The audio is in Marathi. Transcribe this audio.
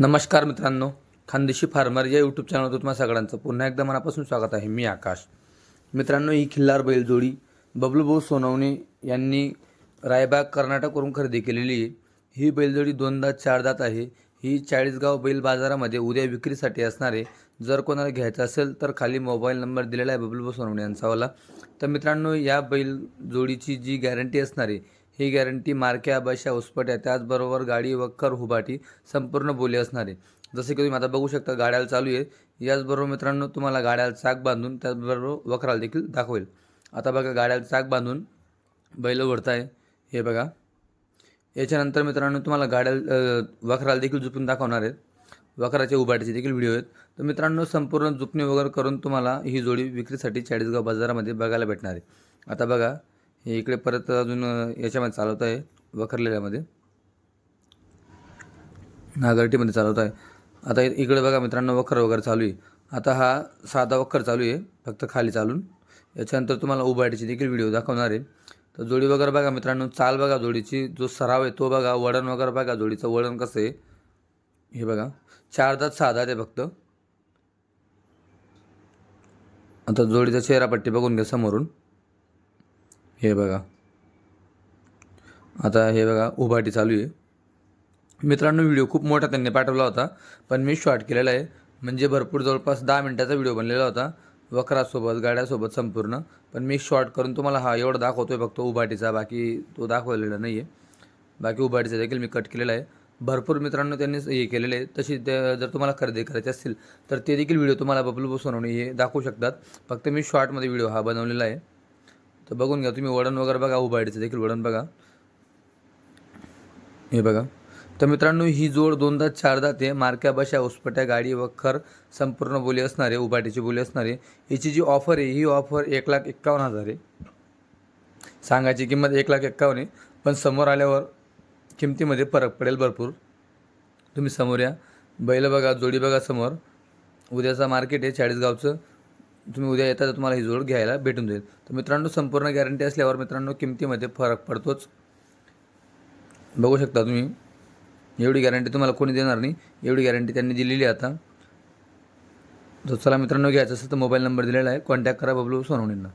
नमस्कार मित्रांनो खानदेशी फार्मर या यूट्यूब चॅनलवर तुम्हा सगळ्यांचं पुन्हा एकदा मनापासून स्वागत आहे. मी आकाश. मित्रांनो ही खिल्लार बैलजोडी बबलूभाऊ सोनवणे यांनी रायबाग कर्नाटकवरून खरेदी केलेली आहे. ही बैलजोडी दोनदा चारदात आहे. ही चाळीसगाव बैल बाजारामध्ये उद्या विक्रीसाठी असणारे जर कोणाला घ्यायचं असेल तर खाली मोबाईल नंबर दिलेला आहे बबलूभाऊ सोनवणे यांचावाला तर मित्रांनो या बैल जोडीची जी गॅरंटी असणारे ही गॅरंटी मारक्या आबाशा उसपट्या त्याचबरोबर गाडी वक्कर हुबाटी संपूर्ण बोली असणार. आहे जसे की तुम्ही आता बघू शकता गाड्याला चालू आहे. याचबरोबर मित्रांनो तुम्हाला गाड्याला चाक बांधून त्याचबरोबर वखराला देखील दाखवेल. आता बघा गाड्याला चाक बांधून बैल ओढताय हे बघा. याच्यानंतर मित्रांनो तुम्हाला गाड्या वखराला देखील झुपून दाखवणार आहेत. वखराच्या उभाटीचे देखील व्हिडिओ आहेत. तर मित्रांनो संपूर्ण जुपणी वगैरे करून तुम्हाला ही जोडी विक्रीसाठी चाळीसगाव बाजारामध्ये बघायला भेटणार आहे. आता बघा हे इकडे परत अजून याच्यामध्ये चालवत आहे वखरलेल्यामध्ये. नागरटीमध्ये चालवत आहे. आता इकडे बघा मित्रांनो वखर वगैरे चालू आहे. आता हा साधा वखर चालू आहे फक्त खाली चालून. याच्यानंतर तुम्हाला उभाटीची देखील व्हिडिओ दाखवणार आहे. तर जोडी वगैरे बघा मित्रांनो चाल बघा जोडीची जो सराव आहे तो बघा वळण वगैरे बघा जोडीचं वळण कसं आहे. हे बघा चार दात सहा दात आहे फक्त. आता जोडीचा चेहरापट्टी बघून घ्या समोरून. हे बघा. आता हे बघा उभाटी चालू आहे. मित्रांनो व्हिडिओ खूप मोठा त्यांनी पाठवला होता पण मी शॉर्ट केलेला आहे. म्हणजे भरपूर जवळपास दहा मिनटाचा व्हिडिओ बनलेला होता. वक्रासोबत गाड्यासोबत संपूर्ण. पण मी शॉर्ट करून तुम्हाला हा एवढा आहे फक्त उभाटीचा बाकी तो दाखवलेला नाही आहे बाकी उभाटीचा देखील मी कट केलेला आहे. भरपूर मित्रांनो त्यांनी हे केलेले आहे. तशी ते जर तुम्हाला खरेदी करायची असतील तर ते देखील व्हिडिओ तुम्हाला बबलू सोनवणे हे दाखवू शकतात. फक्त मी शॉर्टमध्ये व्हिडिओ हा बनवलेला आहे. तर बघून घ्या तुम्ही वडण वगैरे बघा उभाडीचं देखील वडण बघा. हे बघा. तर मित्रांनो ही जोड दोनदा चारदा ते मारक्या बशा उसपट्या गाडी वखर संपूर्ण बोली असणारे उभाटीची बोली असणार आहे हिची जी ऑफर आहे ही ऑफर एक लाख एक्कावन्न हजार आहे. सांगायची किंमत एक लाख एक्कावन्न आहे पण समोर आल्यावर किमतीमध्ये फरक पडेल भरपूर. तुम्ही समोर या. बैल बघा जोडी बघा समोर. उद्याचा मार्केट आहे चाळीसगावचं. तुम्ही उद्या येता तर तुम्हाला ही जोड घ्यायला भेटून जाईल. तर मित्रांनो संपूर्ण गॅरंटी असल्यावर मित्रांनो किमतीमध्ये फरक पडतोच. बघू शकता तुम्ही एवढी गॅरंटी तुम्हाला कोणी देणार नाही. एवढी गॅरंटी त्यांनी दिलेली आता. तर चला मित्रांनो घ्यायचं असेल तर मोबाईल नंबर दिलेला आहे. कॉन्टॅक्ट करा बबलू सोनवणींना.